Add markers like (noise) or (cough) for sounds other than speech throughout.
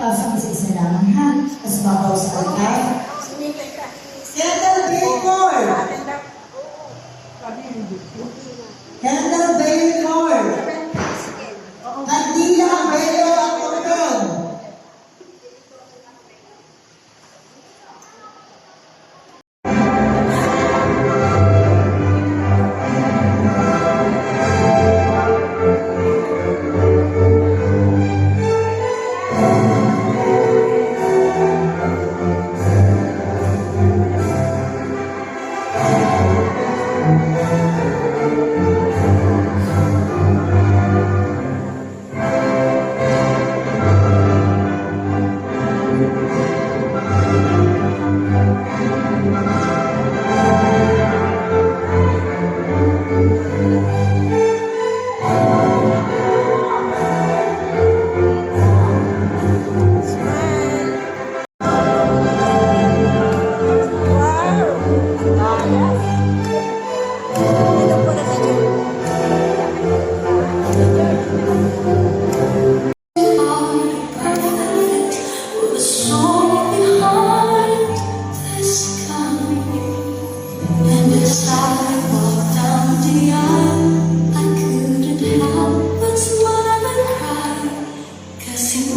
pasok isa-isa lamang ha. Tapos babaw sa altar. Kendall Baker! Kendall Baker!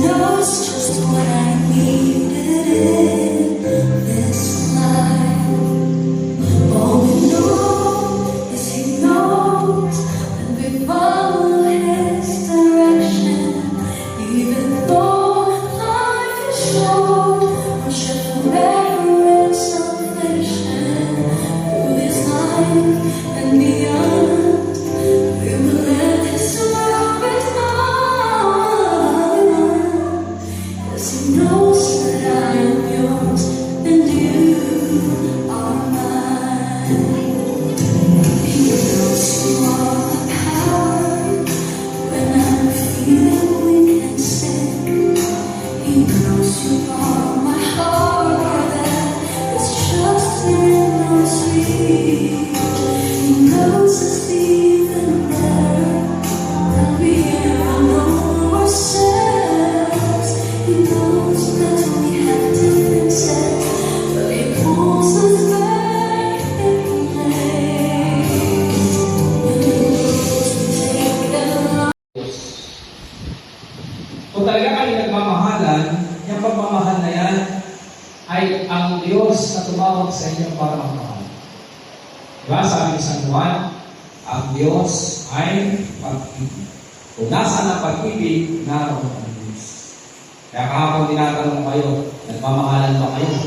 Knows just what I needed Kung nasaan ang pag-ibig, naroon ang Diyos. Kaya kahapon tinatanong kayo, nagmamahalan ba kayo?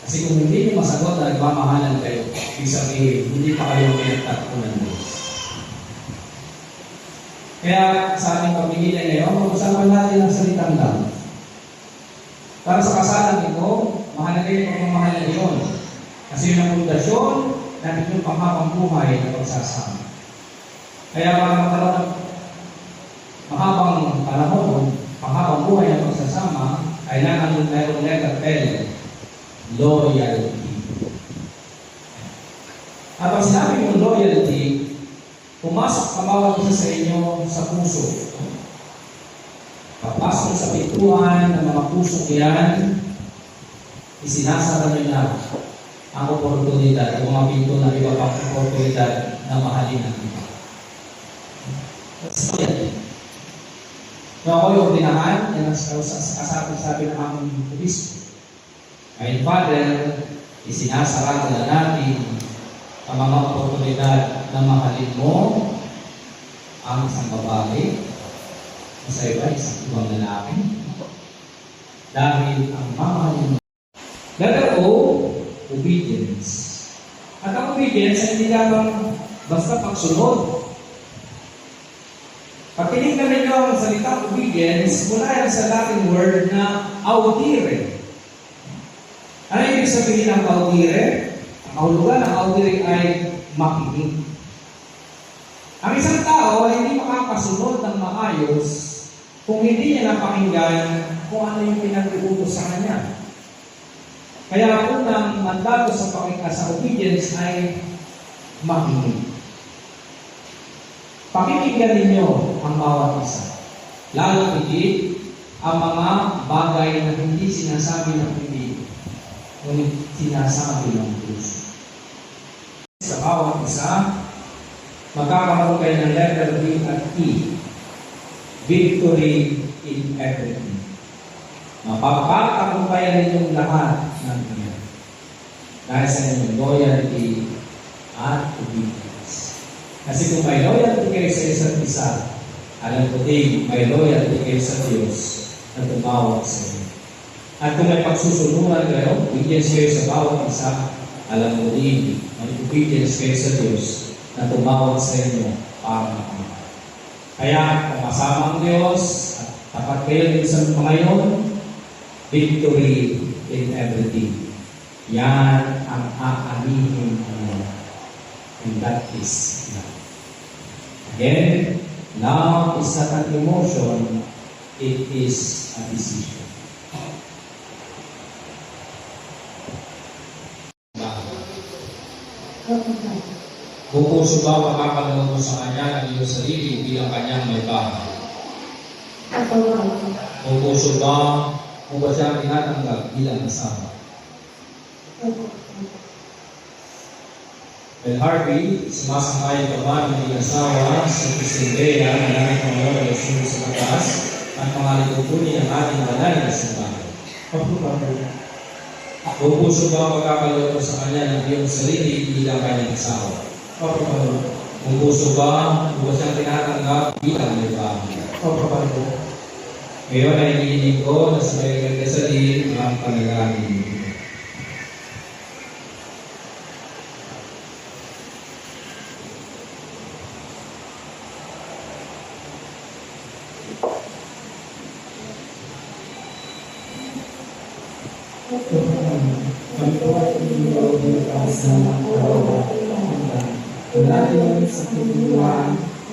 Kasi kung hindi niyo masagot na nagmamahalan kayo, ibig sabihin, hindi pa kayo pinagtatpo ng Diyos. Kaya sa ating pamimili ngayon, pag-usapan natin ang salitang love. Para sa kasalan ito, mahalaga yung pagmamahal na yun. Kasi yun ang pundasyon ng inyong panghabang buhay na pagsasama. Kaya para magkaroon ng mahabang panahon, panghabang buhay na pagsasama, kailangan yung mayroong letter L, loyalty. At pag sinabi mong loyalty, pumasok ang bawat isa sa inyo sa puso. Papasok sa pintuan ng mga puso yan, isinasara nyo na ang oportunidad, ang mga pinto na iba pang oportunidad na mahalin ang iba. It. Kung ako yung ordinahan, yan ang sa- sa- sa- kasabi-sabi ng aming Kristo. Ngayon, Father, isinasara na natin ang mga oportunidad na mahalin mo ang isang babae sa iba, isang ibang lalaki. Dahil ang mamahalin mo. Letter O, obedience. At ang obedience ay hindi lamang basta pagsunod. Pag tinignan ninyo ang salitang obedience, mula yan sa Latin word na audire. Ano ibig sabihin ng audire? Ang kahulugan ng audire ay makinig. Ang isang tao ay hindi makakasunod ng maayos kung hindi niya napakinggan kung ano yung pinag-uutos sa kanya. Kaya ang unang mandato sa pakinggan sa obedience ay makinig. Pakikinggan ninyo ang bawat isa. Lalo higit ang mga bagay na hindi sinasabi ng bibig, ngunit sinasabi ng puso. Sa bawat isa, magkakaroon kayo ng letter B at E. Victory in everything. Mapapatagumpayan ninyong lahat ng iyan. Dahil sa inyong loyalty at obedience. Kasi kung may loyalty kayo sa isa't isa, alam ko din, may loyalty kayo sa Diyos na tumawag sa inyo. At kung may pagsusunungan kayo, obedience kayo sa bawat isa, alam ko din, may obedience kayo sa Diyos na tumawag sa inyo para makamit. Kaya, kung kasama ang Diyos, at tapat kayo din sa mga iyon, victory in everything. Yan ang aanihin mo. And that is love. Again, love is not an emotion, it is a decision. Pupuso ba makakaloob mo sa sarili bilang Kanyang may bahay? Tinatanggap bilang kasama? Well, Harvey, sumasangay ka ba ng iyong asawa sa Kristindeya na langit ng mga relasyon sa katas at mga likutunin ng ating alay na simbahan? Pupuso ba magkakaloob mo sa Kanya ng iyong sarili bilang kanyang asawa? Kung puso ba, ba siyang tinatanggap bilang may bahay? Ngayon ay hinihiling ko na sa may nagkasalin ang panalangin. Natin sa pagbubuhan,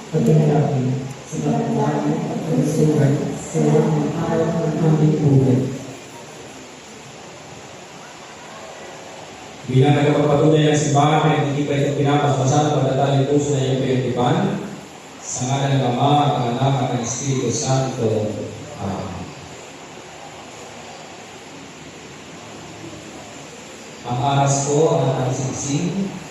pagkinayabi, sa pagbubuhan at pagsugat, sa mga araw ng aming buhay. Bilang nagpapatuloy ang simbahan ay hindi pa ito pinapaspasan at pagdadali puso na iyong pinatipan. Sa ngalan ng Ama at ng Anak at ng Espiritu Santo. Amen. Ang aras ko ang nagsising Mamuhay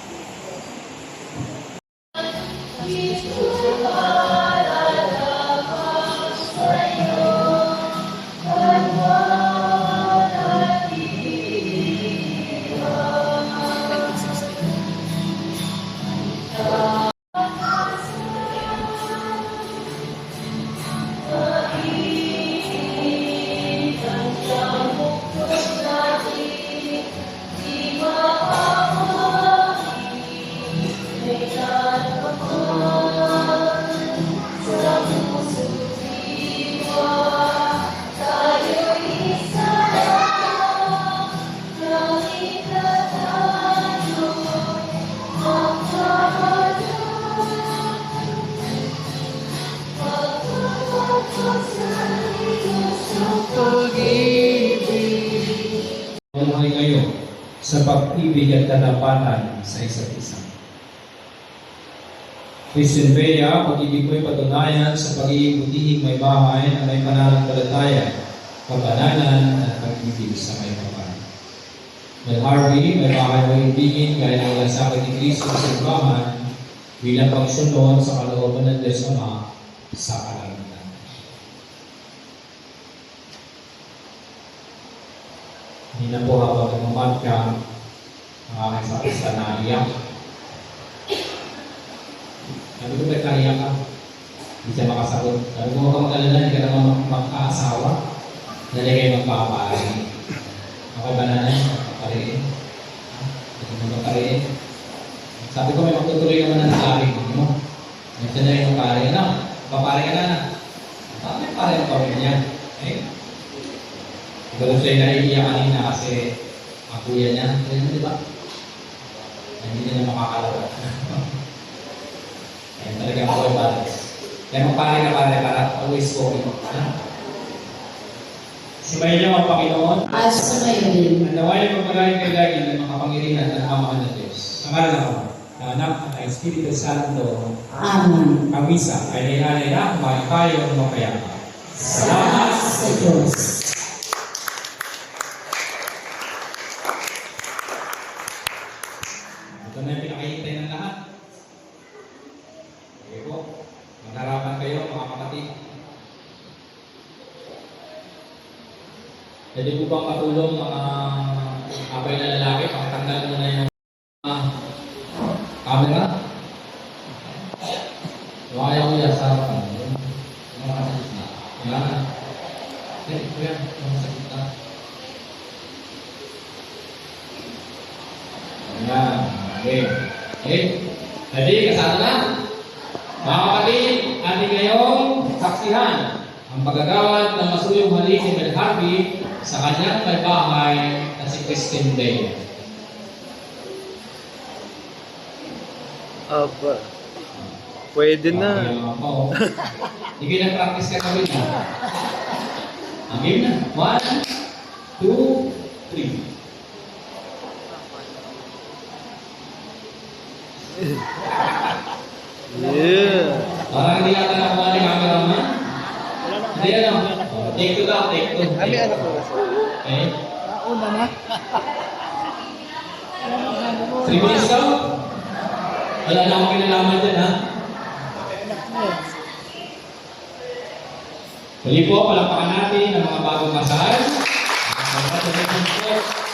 sa pag-ibig at katapatan sa isa't isa. Christian Bea, pag-ibig ko'y patunayan sa pagiging butihing may bahay na may pananampalataya, kabananan at pag-ibig sa may bahay. Mel Harvey, may bahay mo ibigin gaya ng lasakit ni Kristo sa simbahan bilang pagsunod sa kalooban ng Diyos Ama sa kalangitan. Hindi na po habang nagmamad ka, ang aking sakit sa naiyak. Sabi ko, ba't naiyak ka? Hindi siya makasagot. Sabi ko, huwag mag-alala, hindi ka naman mag- mag-aasawa. Dali kayo magpapari. Okay ba na? Magpapariin? Ha? Hindi mo magpapariin? Sabi ko, may magtutuloy naman na nakarin mo. Ito na yung pare na. Papare ka na na. May pare ang pamilya. Eh? Pero siya naiiyak kanina kasi ang kuya niya, ayun, di ba? Hindi niya na makakalala. (laughs) Ayun talaga ako yung balance. Kaya magpare ka pare para always spoken. Ha? Sibayin niyo ang Panginoon. At sumayon. Ang naway magmagaling kay lagi ng mga kapangyarihan ng Ama ng Diyos. Sa ngalan ng Ama, ng Anak at Espiritu Santo, Amen. ang misa ay nihanay na kumain tayo ng mapayapa. Salamat sa Diyos. Ito na yung pinakahintay ng lahat. Okay po. Magharapan kayo mga kapatid. Pwede po bang matulong mga abay na lalaki? Pakitanggal muna yung uh, camera. Huwag kayo kuya sa harapan. Yung mga nasa gitna. Yan. Okay, kuya. Yung nasa gitna. Yan. Okay. Okay. Ready? Kasama na? Mga kapatid, ating ngayong saksihan ang pagagawad ng masuyong halik ni Harvey sa kanyang may bahay na si Christine Day. Aba. Pwede na. (laughs) Sige na practice ka kami na. Ang game na. One, two, three. Yeah. Parang hindi yata nakuha ni cameraman. Hindi ano. Oh, Take two daw, take two. Kami anak ko. Okay. Three minutes daw? Wala na akong kinalaman dyan, ha? Muli po, palapakan natin ang mga bagong kasal. Congratulations po.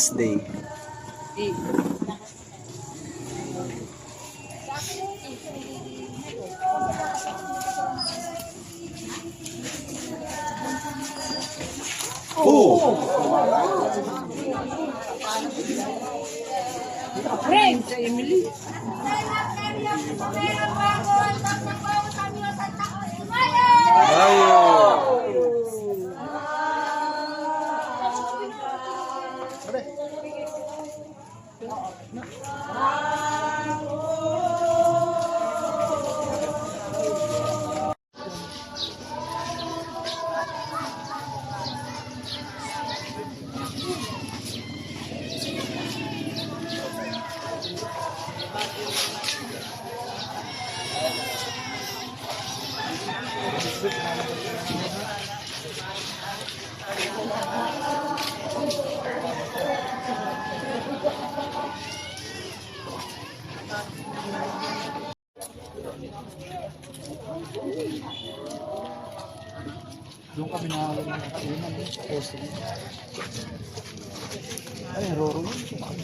Wednesday. Doon kami na nakainan eh, sa poste. Ay, roro yun. Ay!